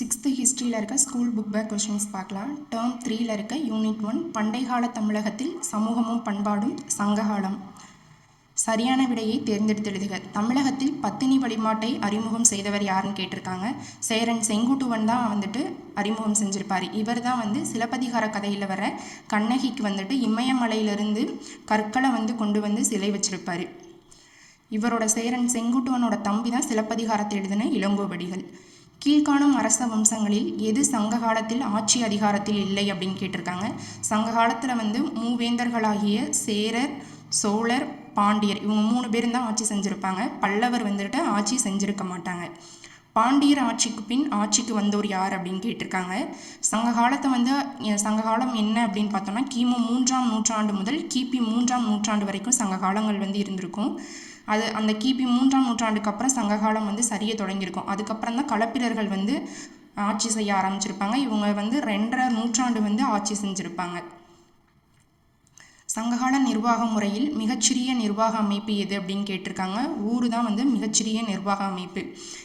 Sixth ஹிஸ்ட்ரியில் இருக்க school book back questions பார்க்கலாம். டேர்ம் த்ரீயில் இருக்க யூனிட் ஒன் பண்டைகால தமிழகத்தில் சமூகமும் பண்பாடும் சங்ககாலம். சரியான விடையை தேர்ந்தெடுத்து எழுதுக. தமிழகத்தில் பத்தினி வழிபாட்டை அறிமுகம் செய்தவர் யாருன்னு கேட்டிருக்காங்க. சேரன் செங்குட்டுவன் தான் வந்துட்டு அறிமுகம் செஞ்சுருப்பார். இவர் தான் வந்து சிலப்பதிகார கதையில் வர கண்ணகிக்கு வந்துட்டு இமயமலையிலிருந்து கற்களை வந்து கொண்டு வந்து சிலை வச்சிருப்பார். இவரோட சேரன் செங்குட்டுவனோட தம்பி தான் சிலப்பதிகாரத்தை எழுதின இளங்கோவடிகள். கீழ்காணும் அரச வம்சங்களில் எது சங்க காலத்தில் ஆட்சி அதிகாரத்தில் இல்லை அப்படின்னு கேட்டிருக்காங்க. சங்க காலத்தில் வந்து மூவேந்தர்களாகிய சேரர் சோழர் பாண்டியர் இவங்க மூணு பேரும் தான் ஆட்சி செஞ்சுருப்பாங்க. பல்லவர் வந்துட்டு ஆட்சி செஞ்சுருக்க மாட்டாங்க. பாண்டியர் ஆட்சிக்கு பின் ஆட்சிக்கு வந்தோர் யார் அப்படின்னு கேட்டிருக்காங்க. சங்க காலத்தை வந்து சங்க காலம் என்ன அப்படின்னு பார்த்தோம்னா கிமு மூன்றாம் நூற்றாண்டு முதல் கிபி மூன்றாம் நூற்றாண்டு வரைக்கும் சங்க காலங்கள் வந்து இருந்திருக்கும். அது அந்த கிபி மூன்றாம் நூற்றாண்டுக்கு அப்புறம் சங்ககாலம் வந்து சரிய தொடங்கியிருக்கும். அதுக்கப்புறம் தான் களப்பிரர்கள் வந்து ஆட்சி செய்ய ஆரம்பிச்சிருப்பாங்க. இவங்க வந்து ரெண்டரை நூற்றாண்டு வந்து ஆட்சி செஞ்சுருப்பாங்க. சங்ககால நிர்வாக முறையில் மிகச்சிறிய நிர்வாக அமைப்பு எது அப்படின்னு கேட்டிருக்காங்க. ஊர் தான் வந்து மிகச்சிறிய நிர்வாக அமைப்பு.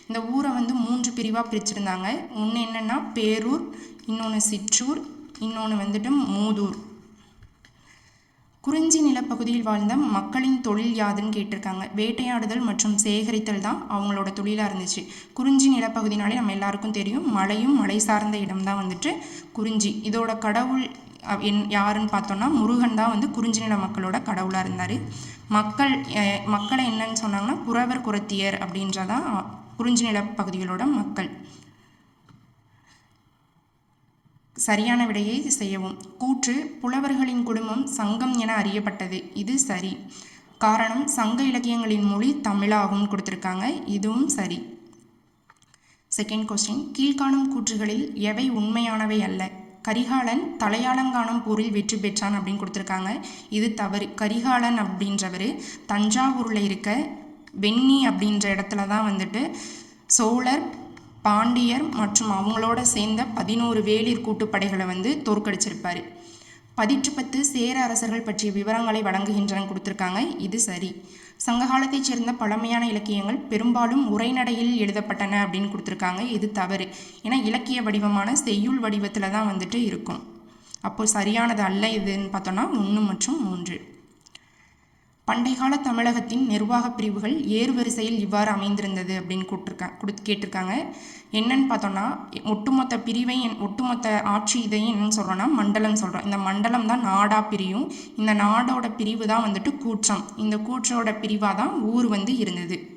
இந்த ஊரை வந்து மூன்று பிரிவாக பிரிச்சிருந்தாங்க. ஒன்று என்னென்னா பேரூர் இன்னொன்று சிற்றூர் இன்னொன்று வந்துட்டு மூதூர். குறிஞ்சி நிலப்பகுதியில் வாழ்ந்த மக்களின் தொழில் யாதுன்னு கேட்டிருக்காங்க. வேட்டையாடுதல் மற்றும் சேகரித்தல் தான் அவங்களோட தொழிலாக இருந்துச்சு. குறிஞ்சி நிலப்பகுதினாலே நம்ம எல்லாருக்கும் தெரியும் மலையும் மலை சார்ந்த இடம் தான் வந்துட்டு குறிஞ்சி. இதோட கடவுள் என் யாருன்னு பார்த்தோன்னா முருகன் தான் வந்து குறிஞ்சி நில மக்களோட கடவுளாக இருந்தார். மக்கள் மக்களை என்னன்னு சொன்னாங்கன்னா குறவர் குரத்தியர் அப்படின்றதான் குறிஞ்சி நிலப்பகுதிகளோட மக்கள். சரியான விடையை செய்யவும். கூற்று புலவர்களின் குடும்பம் சங்கம் என அறியப்பட்டது. இது சரி. காரணம் சங்க இலக்கியங்களின் மொழி தமிழாகும் கொடுத்துருக்காங்க. இதுவும் சரி. செகண்ட் கொஸ்டின் கீழ்காணும் கூற்றுகளில் எவை உண்மையானவை அல்ல? கரிகாலன் தலையாலங்கானம் போரில் வெற்றி பெற்றான் அப்படின்னு கொடுத்துருக்காங்க. இது தவறு. கரிகாலன் அப்படின்றவர் தஞ்சாவூரில் இருக்க வெண்ணி அப்படின்ற இடத்துல தான் வந்துட்டு சோழர் பாண்டியர் மற்றும் அவங்களோட சேர்ந்த பதினோரு வேளிர் கூட்டுப்படைகளை வந்து தோற்கடிச்சிருப்பார். பதிற்று பத்து சேர அரசர்கள் பற்றிய விவரங்களை வழங்குகின்றன கொடுத்துருக்காங்க. இது சரி. சங்க காலத்தைச் சேர்ந்த பழமையான இலக்கியங்கள் பெரும்பாலும் உரைநடையில் எழுதப்பட்டன அப்படின்னு கொடுத்துருக்காங்க. இது தவறு. ஏன்னா இலக்கிய வடிவமான செய்யுள் வடிவத்தில் தான் வந்துட்டு இருக்கும். அப்போது சரியானது அல்ல இதுன்னு பார்த்தோன்னா ஒன்று மற்றும் மூன்று. பண்டைக்கால தமிழகத்தின் நிர்வாக பிரிவுகள் ஏறுவரிசையில் இவ்வாறு அமைந்திருந்தது அப்படின்னு கூட்டிருக்கா கொடு கேட்டிருக்காங்க. என்னன்னு பார்த்தோன்னா ஒட்டுமொத்த பிரிவை என்- ஒட்டுமொத்த ஆட்சி இதையும் என்னன்னு சொல்கிறோன்னா மண்டலம் சொல்கிறோம் இந்த மண்டலம் தான் நாடாக பிரியும். இந்த நாடோட பிரிவு தான் வந்துட்டு கூற்றம். இந்த கூற்றோட பிரிவாக தான் ஊர் வந்து இருந்தது.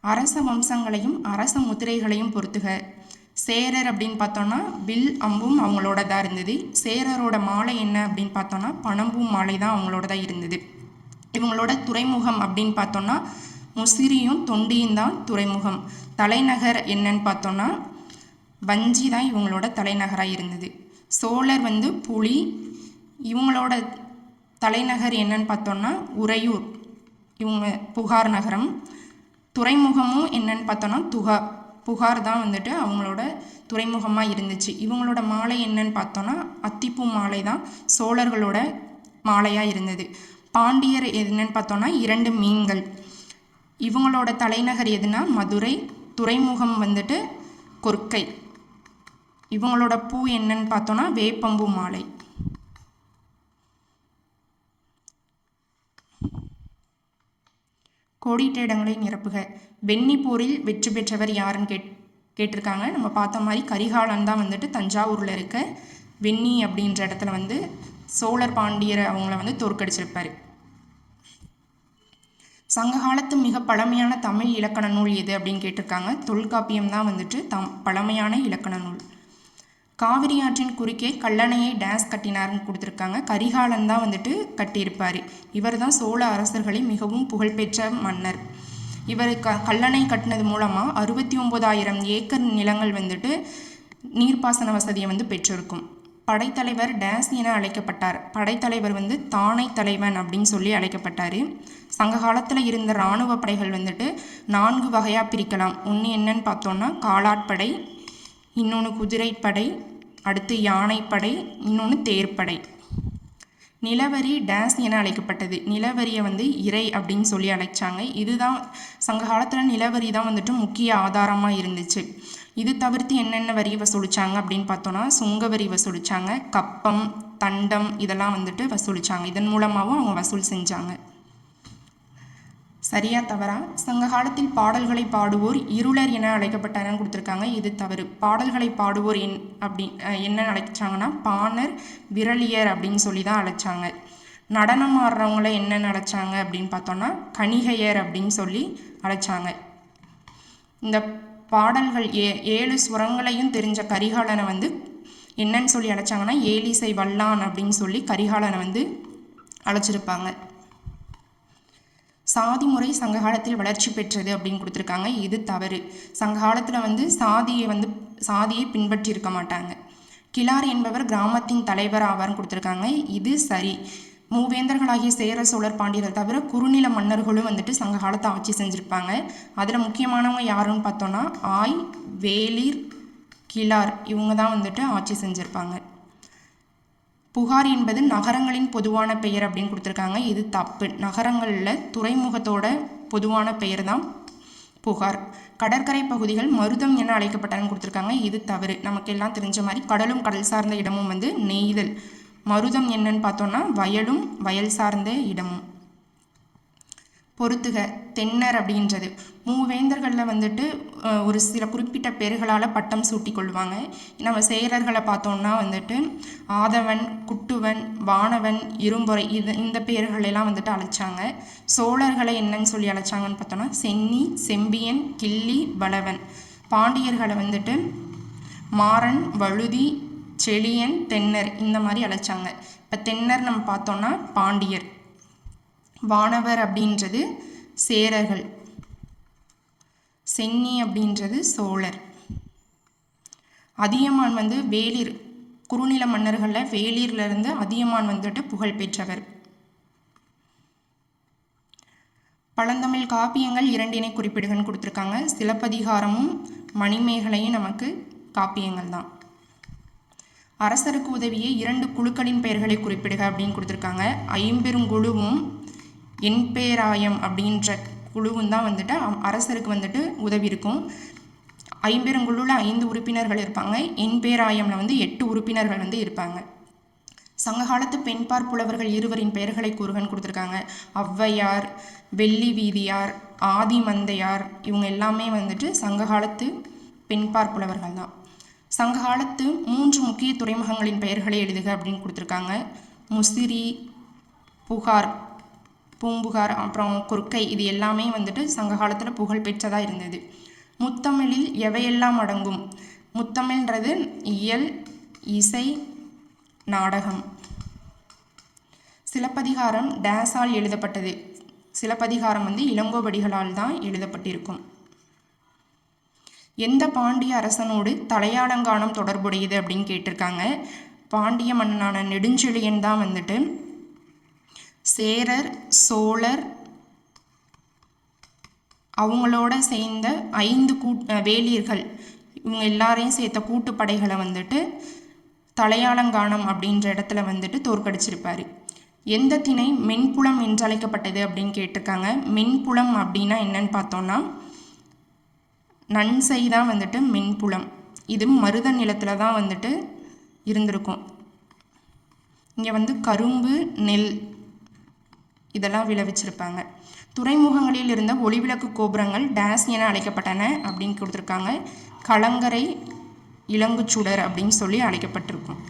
அரச வம்சங்களையும் அரச முத்திரைகளையும் பொறுத்துக. சேரர் அப்படின்னு பார்த்தோன்னா வில் அம்பும் அவங்களோட தான் இருந்தது. சேரரோட மாலை என்ன அப்படின்னு பார்த்தோன்னா பணம்பும் மாலை தான் அவங்களோட தான் இருந்தது. இவங்களோட துறைமுகம் அப்படின்னு பார்த்தோன்னா முசிறியும் தொண்டியும் தான் துறைமுகம். தலைநகர் என்னன்னு பார்த்தோன்னா வஞ்சி தான் இவங்களோட தலைநகராக இருந்தது. சோழர் வந்து புலி. இவங்களோட தலைநகர் என்னன்னு பார்த்தோன்னா உறையூர். இவங்க புகார் நகரம். துறைமுகமும் என்னன்னு பார்த்தோன்னா துகா. புகார் தான் வந்துட்டு அவங்களோட துறைமுகமாக இருந்துச்சு. இவங்களோட மாலை என்னன்னு பார்த்தோன்னா அத்திப்பூ மாலை தான் சோழர்களோட மாலையாக இருந்தது. பாண்டியர் என்னன்னு பார்த்தோன்னா இரண்டு மீன்கள். இவங்களோட தலைநகர் எதுனா மதுரை. துறைமுகம் வந்துட்டு கொர்க்கை. இவங்களோட பூ என்னன்னு பார்த்தோன்னா வேப்பம்பூ மாலை. கோடிட்ட இடங்களை நிரப்புக. வெண்ணி போரில் வெற்றி பெற்றவர் யாருன்னு கேட் கேட்டிருக்காங்க. நம்ம பார்த்த மாதிரி கரிகாலன் தான் வந்துட்டு தஞ்சாவூரில் இருக்க வெண்ணி அப்படின்ற இடத்துல வந்து சோழர் பாண்டியர் அவங்கள வந்து தோற்கடிச்சிருப்பார். சங்க காலத்து மிக பழமையான தமிழ் இலக்கண நூல் எது அப்படின்னு கேட்டிருக்காங்க. தொல்காப்பியம் தான் வந்துட்டு தம் பழமையான இலக்கண நூல். காவிரி ஆற்றின் குறுக்கே கல்லணையை டேஸ் கட்டினார்னு கொடுத்துருக்காங்க. கரிகாலன் தான் வந்துட்டு கட்டியிருப்பார். இவர் தான் சோழ அரசர்களின் மிகவும் புகழ்பெற்ற மன்னர். இவர் க கல்லணை கட்டினது மூலமாக அறுபத்தி ஒம்போதாயிரம் ஏக்கர் நிலங்கள் வந்துட்டு நீர்ப்பாசன வசதியை வந்து பெற்றிருக்கும். படைத்தலைவர் டேஸ் என அழைக்கப்பட்டார். படைத்தலைவர் வந்து தானை தலைவன் அப்படின்னு சொல்லி அழைக்கப்பட்டார். சங்க காலத்தில் இருந்த இராணுவ படைகள் வந்துட்டு நான்கு வகையாக பிரிக்கலாம். ஒன்று என்னன்னு பார்த்தோன்னா காலாட்படை இன்னொன்று குதிரைப்படை அடுத்து யானைப்படை இன்னொன்று தேர்ப்படை. நிலவரி டேஸ் என அழைக்கப்பட்டது. நிலவரியை வந்து இறை அப்படின்னு சொல்லி அழைச்சாங்க. இதுதான் சங்க காலத்தில் நிலவரி தான் வந்துட்டு முக்கிய ஆதாரமாக இருந்துச்சு. இது தவிர்த்து என்னென்ன வரி வசூலிச்சாங்க அப்படின்னு பார்த்தோன்னா சுங்க வரி வசூலிச்சாங்க கப்பம் தண்டம் இதெல்லாம் வந்துட்டு வசூலிச்சாங்க. இதன் மூலமாகவும் அவங்க வசூல் செஞ்சாங்க. சரியா தவறா? சங்க காலத்தில் பாடல்களை பாடுவோர் இருளர் என அழைக்கப்பட்டாரன்னு கொடுத்துருக்காங்க. இது தவறு. பாடல்களை பாடுவோர் என் அப்படி என்ன அழைச்சாங்கன்னா பாணர் விரலியர் அப்படின்னு சொல்லி தான் அழைச்சாங்க. நடனம் ஆடுறவங்கள என்னென்னு அழைச்சாங்க அப்படின்னு பார்த்தோன்னா கணிகையர் அப்படின்னு சொல்லி அழைச்சாங்க. இந்த பாடல்கள் ஏ ஏழு சுரங்களையும் தெரிஞ்ச கரிகாலனை வந்து என்னன்னு சொல்லி அழைச்சாங்கன்னா ஏலிசை வல்லான் அப்படின்னு சொல்லி கரிகாலனை வந்து அழைச்சிருப்பாங்க. சாதி முறை சங்க காலத்தில் வளர்ச்சி பெற்றது அப்படின்னு கொடுத்துருக்காங்க. இது தவறு. சங்க காலத்தில் வந்து சாதியை வந்து சாதியை பின்பற்றி இருக்க மாட்டாங்க. கிளார் என்பவர் கிராமத்தின் தலைவர் ஆவார்னு கொடுத்துருக்காங்க. இது சரி. மூவேந்தர்களாகிய சேர சோழர் பாண்டியரை தவிர குறுநில மன்னர்களும் வந்துட்டு சங்க காலத்தை ஆட்சி செஞ்சுருப்பாங்க. அதில் முக்கியமானவங்க யாருன்னு பார்த்தோன்னா ஆய் வேலிர் கிளார் இவங்க தான் வந்துட்டு ஆட்சி செஞ்சுருப்பாங்க. புகார் என்பது நகரங்களின் பொதுவான பெயர் அப்படின்னு கொடுத்துருக்காங்க. இது தப்பு. நகரங்களில் துறைமுகத்தோட பொதுவான பெயர் தான் புகார். கடற்கரை பகுதிகள் மருதம் என அழைக்கப்பட்டன கொடுத்துருக்காங்க. இது தவறு. நமக்கெல்லாம் தெரிஞ்ச மாதிரி கடலும் கடல் சார்ந்த இடமும் வந்து நெய்தல். மருதம் என்னன்னு பார்த்தோன்னா வயலும் வயல் சார்ந்த இடமும். பொறுத்துக தென்னர் அப்படின்றது. மூவேந்தர்களில் வந்துட்டு ஒரு சில குறிப்பிட்ட பேர்களால் பட்டம் சூட்டி கொள்வாங்க நம்ம சேரர்களை பார்த்தோம்னா வந்துட்டு ஆதவன் குட்டுவன் வானவன் இரும்பொறை இது இந்த பேர்களெல்லாம் வந்துட்டு அழைச்சாங்க. சோழர்களை என்னன்னு சொல்லி அழைச்சாங்கன்னு பார்த்தோம்னா சென்னி செம்பியன் கிள்ளி பலவன் பாண்டியர்களை வந்துட்டு மாறன் வழுதி செழியன் தென்னர் இந்த மாதிரி அழைச்சாங்க. இப்போ தென்னர் நம்ம பார்த்தோம்னா பாண்டியர். வானவர் அப்படின்றது சேரர்கள். சென்னி அப்படின்றது சோழர். அதியமான் வந்து வேளிர் குறுநில மன்னர்களில் வேளிர்ல அதியமான் வந்துட்டு புகழ் பெற்றவர். பழந்தமிழ் காப்பியங்கள் இரண்டினை குறிப்பிடுகள்னு கொடுத்துருக்காங்க. சிலப்பதிகாரமும் மணிமேகலையும் நமக்கு காப்பியங்கள் தான். அரசருக்கு உதவிய இரண்டு குழுக்களின் பெயர்களை குறிப்பிடுக அப்படின்னு கொடுத்துருக்காங்க. ஐம்பெருங்குழுவும் எண்பேராயம் அப்படின்ற குழுவும் தான் வந்துட்டு அரசருக்கு வந்துட்டு உதவி இருக்கும். ஐம்பெருங்குழுவில் ஐந்து உறுப்பினர்கள் இருப்பாங்க. எண்பேராயம்ல வந்து எட்டு உறுப்பினர்கள் வந்து இருப்பாங்க. சங்ககாலத்து பெண்பார் புலவர்கள் இருவரின் பெயர்களை கூறுகன்னு கொடுத்துருக்காங்க. ஔவையார் வெள்ளி வீதியார் ஆதிமந்தையார் இவங்க எல்லாமே வந்துட்டு சங்ககாலத்து பெண்பார் புலவர்கள் தான். சங்ககாலத்து மூன்று முக்கிய துறைமுகங்களின் பெயர்களை எழுதுக அப்படின்னு கொடுத்துருக்காங்க. முசிறி புகார் பூம்புகார் அப்புறம் கொற்கை இது எல்லாமே வந்துட்டு சங்க காலத்தில் புகழ் பெற்றதாக இருந்தது. முத்தமிழில் எவையெல்லாம் அடங்கும்? முத்தமிழ்ன்றது இயல் இசை நாடகம். சிலப்பதிகாரம் டேஸால் எழுதப்பட்டது. சிலப்பதிகாரம் வந்து இளங்கோபடிகளால் தான் எழுதப்பட்டிருக்கும். எந்த பாண்டிய அரசனோடு தலையாலங்கானம் தொடர்புடையது அப்படின்னு கேட்டிருக்காங்க. பாண்டிய மன்னனான நெடுஞ்செழியன் தான் வந்துட்டு சேரர் சோழர் அவங்களோட சேர்ந்த ஐந்து கூட் வேலியர்கள். இவங்க எல்லாரையும் சேர்த்த கூட்டுப்படைகளை வந்துட்டு தலையாலங்கானம் அப்படின்ற இடத்துல வந்துட்டு தோற்கடிச்சிருப்பார். எந்த திணை மென்புலம் என்றழைக்கப்பட்டது அப்படின்னு கேட்டிருக்காங்க. மென்புலம் அப்படின்னா என்னன்னு பார்த்தோன்னா நன்சை தான் வந்துட்டு மென்புலம். இது மருத நிலத்தில் தான் வந்துட்டு இருந்திருக்கும். இங்கே வந்து கரும்பு நெல் இதெல்லாம் விளைவிச்சிருப்பாங்க. துறைமுகங்களில் இருந்த ஒளிவிளக்கு கோபுரங்கள் டேஸ் என அழைக்கப்பட்டன அப்படின்னு கொடுத்துருக்காங்க. கலங்கரை இளங்குச்சுடர் அப்படின்னு சொல்லி அழைக்கப்பட்டிருக்கும்.